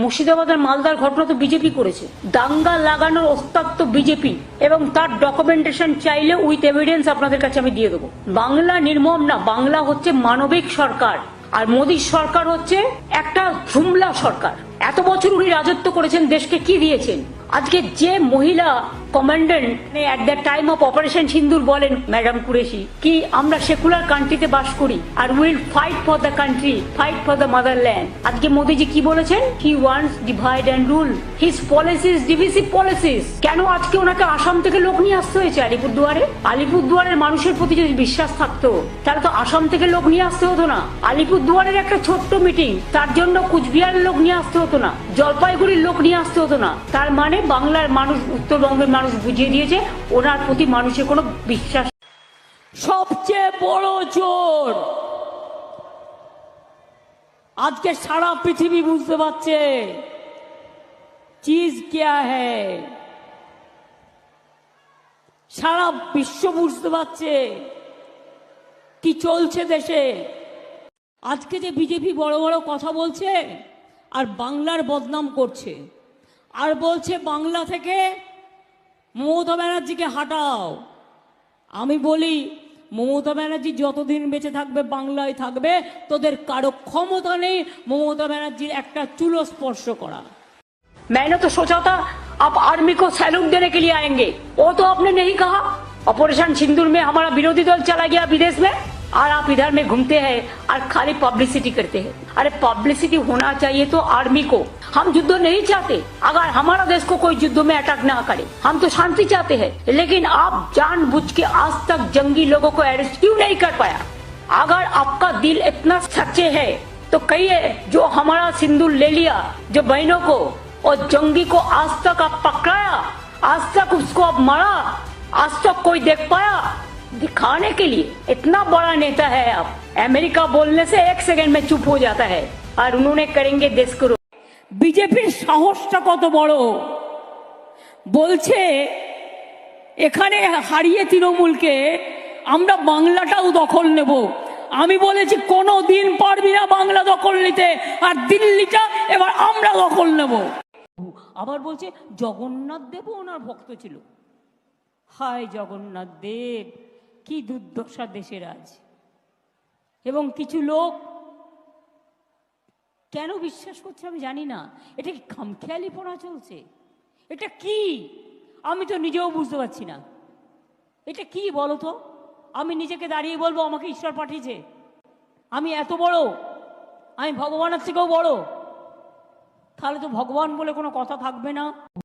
মুর্শিদাবাদের মালদার ঘটনা তো বিজেপি করেছে। দাঙ্গা লাগানোর ওস্তাদ তো বিজেপি এবং তার ডকুমেন্টেশন চাইলে উইথ এভিডেন্স আপনাদের কাছে আমি দিয়ে দেবো। বাংলা নির্মম না, বাংলা হচ্ছে মানবিক সরকার। আর মোদীর সরকার হচ্ছে একটা ঝুমলা সরকার। এত বছর উনি রাজত্ব করেছেন, দেশকে কি দিয়েছেন? আজকে যে মহিলা commandant at the time of operation Sindoor বলেন, ম্যাডাম কুরেশি, কি আমরা সেকুলার কান্ট্রিতে বাস করি, আর will fight for the country fight for the motherland আজকে মোদীজি কি বলেছেন? He wants divide and rule his policies divisive policies কেন আজকে ওনাকে আসাম থেকে লোক নিয়ে আসতে হয়েছে আলিপুরদুয়ারে? আলিপুরদুয়ারের মানুষের প্রতি যদি বিশ্বাস থাকতো, তাহলে তো আসাম থেকে লোক নিয়ে আসতে হতো না। আলিপুরদুয়ারের একটা ছোট্ট মিটিং তার জন্য কুচবিহারের লোক নিয়ে আসতে হতো। না। জলপাইগুড়ির লোক নিয়ে আসতে হতো না। তার মানে বাংলার মানুষ, উত্তরবঙ্গের মানুষ বুঝিয়ে দিয়েছে, ওনার প্রতি মানুষের কোনো বিশ্বাস সবচেয়ে বড় জোর আজকে সারা পৃথিবী বুঝতে পারছে। চিজ কেয়া হ্যায় সারা বিশ্ব বুঝতে পারছে কি চলছে দেশে। আজকে যে বিজেপি বড় বড় কথা বলছে আর বাংলার বদনাম করছে আর বলছে বাংলা থেকে মমতা ব্যানার্জিকে হাঁটাও আমি বলি মমতা ব্যানার্জি যতদিন বেঁচে থাকবে বাংলায় থাকবে তোদের কারো ক্ষমতা নেই মমতা ব্যানার্জির একটা চুলো স্পর্শ করা मैंने तो सोचा था आप आर्मी को सैल्यूट देने के लिए आएंगे वो तो आपने नहीं कहा ऑपरेशन सिंदूर में हमारा विरोधी दल चला गया विदेश में और आप इधर में घूमते हैं और खाली पब्लिसिटी करते हैं। अरे पब्लिसिटी होना चाहिए तो आर्मी को। हम युद्ध नहीं चाहते। अगर हमारा देश को कोई युद्ध में अटैक ना करे, हम तो शांति चाहते हैं। लेकिन आप जानबूझ के आज तक जंगी लोगों को अरेस्ट क्यों नहीं कर पाया? अगर आपका दिल इतना सच्चे है तो कहिए जो हमारा सिंदूर ले लिया, जो बहनों को और जंगी को आज तक आप पकड़ाया, आज तक उसको आप मारा, आज तक कोई देख पाया? दिखाने के लिए इतना बड़ा नेता है आप अमेरिका बोलने से एक सेकंड में चुप हो जाता है और उन्होंने करेंगे देश को বিজেপির সাহসটা কত বড় বলছে এখানে হারিয়ে তৃণমূলকে আমরা বাংলাটাও দখল নেব আমি বলেছি কোনো দিন পারবি না বাংলা দখল নিতে আর দিল্লিটা এবার আমরা দখল নেব আবার বলছে জগন্নাথ দেব ওনার ভক্ত ছিল হায় জগন্নাথ দেব কি দুর্দশা দেশের আজ? এবং কিছু লোক কেন বিশ্বাস করছে আমি জানি না। এটা কি খামখেয়ালি পড়া চলছে? এটা কি? আমি তো নিজেও বুঝতে পারছি না। এটা কি বলো তো? আমি নিজেকে দাঁড়িয়ে বলব, আমাকে ঈশ্বর পাঠিয়েছে। আমি এত বড়? আমি ভগবানের থেকেও বড়? তাহলে তো ভগবান বলে কোনো কথা থাকবে না।